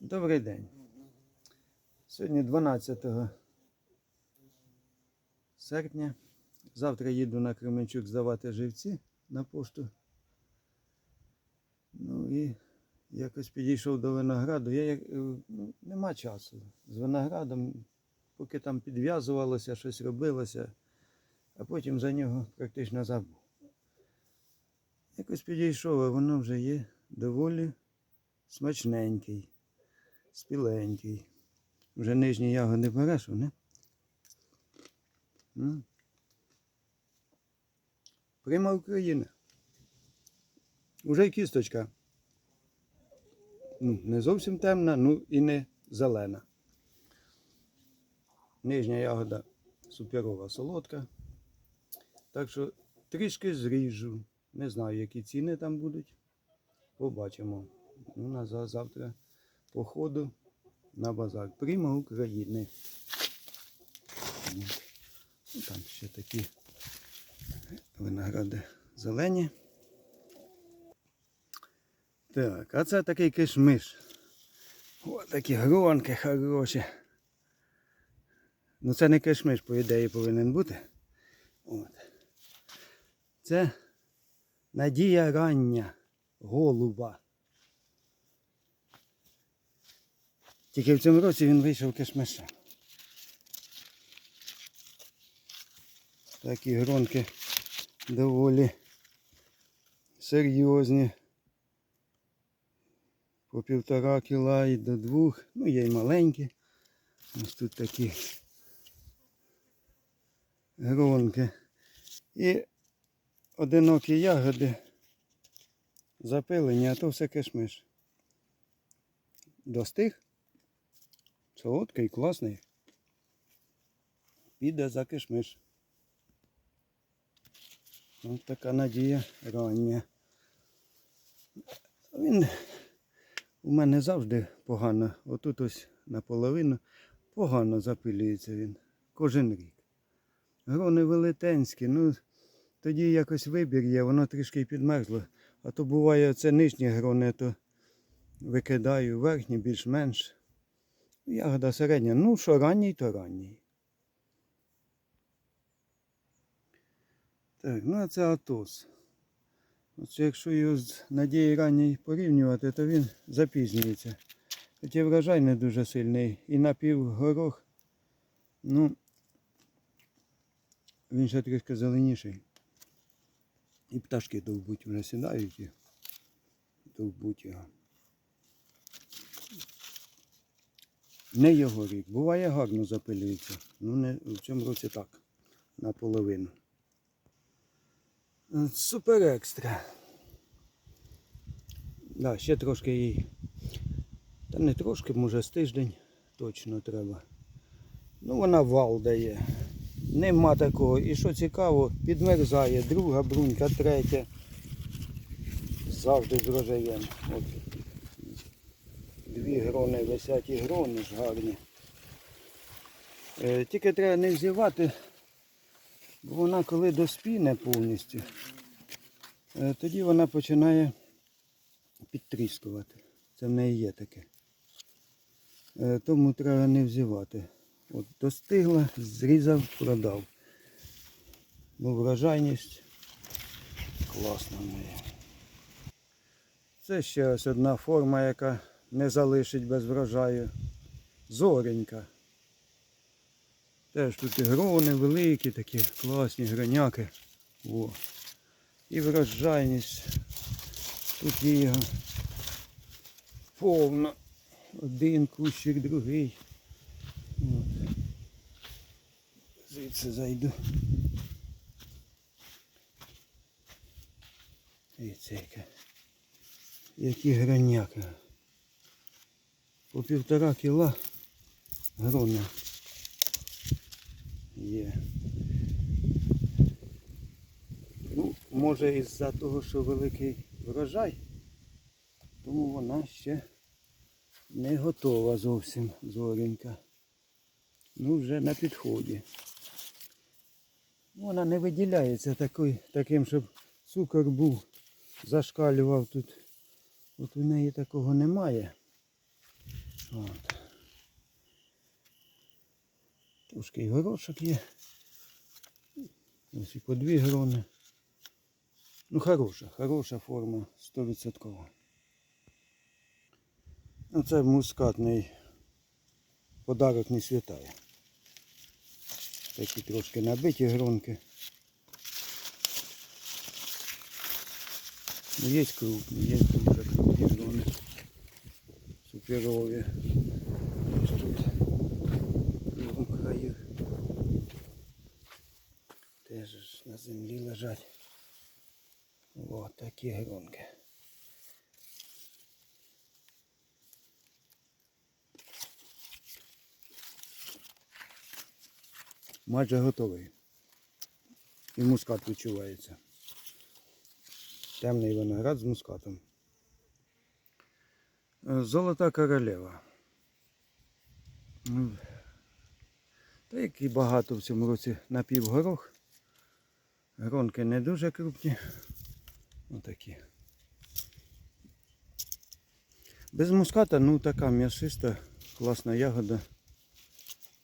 Добрий день. Сьогодні 12 серпня. Завтра їду на Кременчук здавати живці на пошту. Ну і якось підійшов до винограду. Я е, ну, нема часу з виноградом, поки там підв'язувалося, щось робилося, а потім за нього практично забув. Якось підійшов, а воно вже є доволі смачненький, спіленький. Вже нижні ягоди береш, не? Прима Україна. Уже й кісточка. Ну, не зовсім темна, ну і не зелена. Нижня ягода суперова солодка. Так що трішки зріжу. Не знаю, які ціни там будуть. Побачимо. Ну, на завтра походу на базар. Прима України. Ну, там ще такі виногради зелені. Так, а це такий кишмиш. Ось такі гронки хороші. Ну це не кишмиш, по ідеї, повинен бути. От. Це надія рання голуба. Тільки в цьому році він вийшов кишмишем. Такі гронки доволі серйозні. По півтора кіла і до двох. Ну, є й маленькі. Ось тут такі гронки. І одинокі ягоди запилені, а то все кишмиш. Достиг. Солодкий, класний. Піде за кишмиш. Ось така надія рання. Він у мене завжди погано. Отут ось наполовину погано запилюється він. Кожен рік. Грони велетенські, ну тоді якось вибір є, воно трішки підмерзло. А то буває це нижні грони, то викидаю, верхні більш-менш. Ягода середня. Ну, що ранній, то ранній. Так, ну а це Атос. От якщо його з надії ранньої порівнювати, то він запізнюється. Хоча врожай не дуже сильний. І напівгорох, ну, він ще трішки зеленіший. І пташки довбуть вже сідають і довбуть його. Не його рік. Буває гарно запилюється. Ну не в цьому році так. Наполовину. Е, Супер екстра. Да, ще трошки їй. Та не трошки, може з тиждень точно треба. Ну вона вал дає. Нема такого. І що цікаво, підмерзає. Друга брунька, третя. Завжди з рожаєм. От. Дві грони висять і грони ж гарні. Е, тільки треба не взівати, бо вона коли доспіне повністю, е, тоді вона починає підтріскувати. Це в неї є таке. Е, тому треба не взівати. От достигла, зрізав, продав. Ну, врожайність класна в. Це ще ось одна форма, яка не залишить без врожаю. Зоренька. Теж тут і грони великі, такі класні гроняки. О. І врожайність. Тут є повно. Один кущик, другий. От. Звідси зайду. Дивіться, яке. Які граняки. По півтора кіла грони є. Ну, може із-за того, що великий врожай, тому вона ще не готова зовсім зоренька. Ну, вже на підході. Вона не виділяється такий, таким, щоб цукор був, зашкалював тут. От у неї такого немає. От. Трошки і горошок є. Ось і по дві грони. Ну, хороша, хороша форма, 100%. Ну, це мускатний подарок не святає. Такі трошки набиті гронки. Ну, є крупні, є дуже крупні грони. Суперові. Ось в другому краю. Теж на землі лежать. О, такі гронки. Майже готовий. І мускат відчувається. Темний виноград з мускатом. Е, Золота королева. Ну, Та як і багато в цьому році напівгорох. Гронки не дуже крупні. Отакі. Без муската, ну така м'ясиста, класна ягода.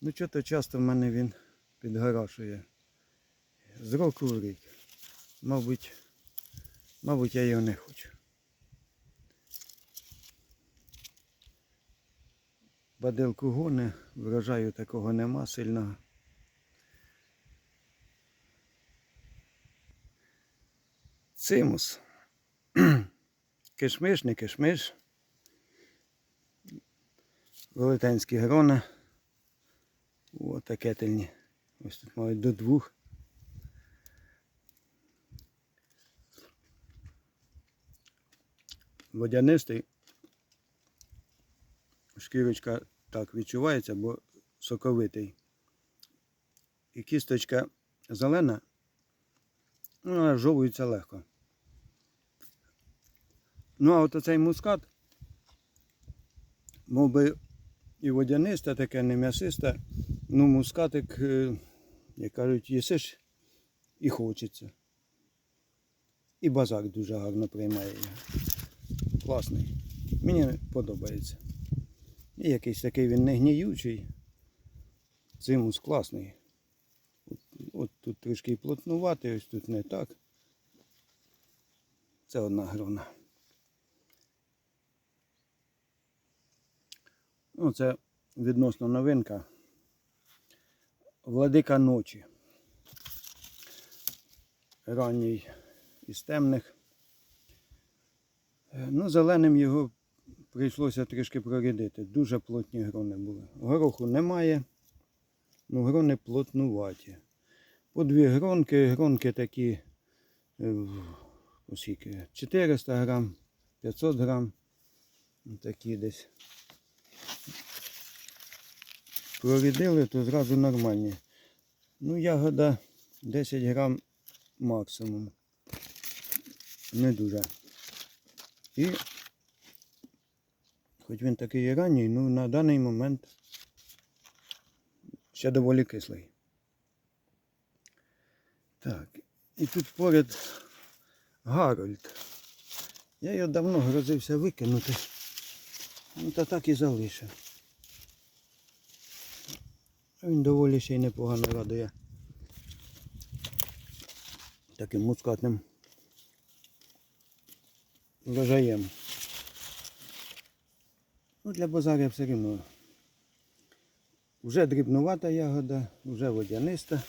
Ну чого-то часто в мене він підгорашує. З року в рік. Мабуть, мабуть, я його не хочу. Бадилку гони, врожаю такого нема сильного. Цимус. Кишмиш, не кишмиш. Велетенські грони. О, такетельні. Ось тут мають до двох. Водянистий. Шкірочка так відчувається, бо соковитий. І кісточка зелена, ну, вона жовується легко. Ну, а от оцей мускат, мов би, і водяниста, таке не м'ясиста, ну мускатик, е, як кажуть, їсиш і хочеться. І базар дуже гарно приймає його. Класний. Мені подобається. І якийсь такий він не гніючий. Цимус класний. От, от тут трішки плотнуватий, ось тут не так. Це одна грона. Ну, це відносно новинка. Владика ночі. Ранній із темних. Е, Ну, зеленим його прийшлося трішки прорядити. Дуже плотні грони були. Гороху немає, ну грони плотнуваті. По дві гронки, гронки такі е, оскільки 400 грам, 500 грам. Такі десь. Прорядили, то зразу нормальні. Ну, ягода 10 грам максимум. Не дуже. І Хоч він такий і ранній, ну на даний момент ще доволі кислий. Так, і тут поряд Гарольд. Я його давно грозився викинути. Ну та так і залишив. Він доволі ще й непогано радує. Таким мускатним врожаєм. Ну, для базаря все рівно. Вже дрібнувата ягода, вже водяниста.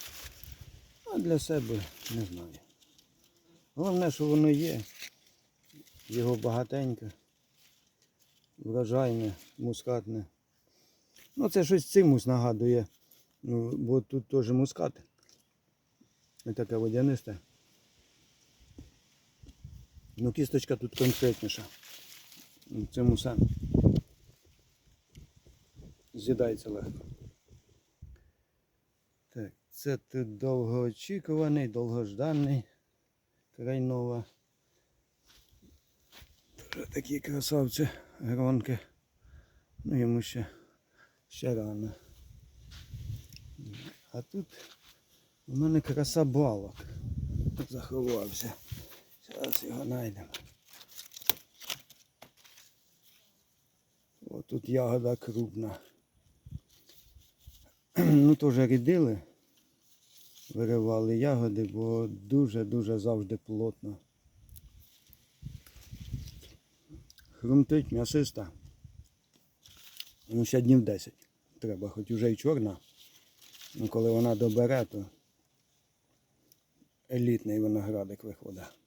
А для себе не знаю. Головне, що воно є. Його багатенько. Врожайне, мускатне. Ну це щось цимус нагадує. Ну, бо тут теж мускат. Ось таке водянисте. Ну кісточка тут конкретніша. Цимуса з'їдається легко. Так, це тут довгоочікуваний, довгожданий крайнова. Такі красавці, гронки. Ну йому ще, ще рано. А тут у мене краса балок. Заховався. Зараз його знайдемо. О, тут ягода крупна. Ну, теж рідили, виривали ягоди, бо дуже-дуже завжди плотно. Хрумтить м'ясиста. Ну, ще днів 10. Треба, хоч уже й чорна. Ну, коли вона добере, то елітний виноградик виходить.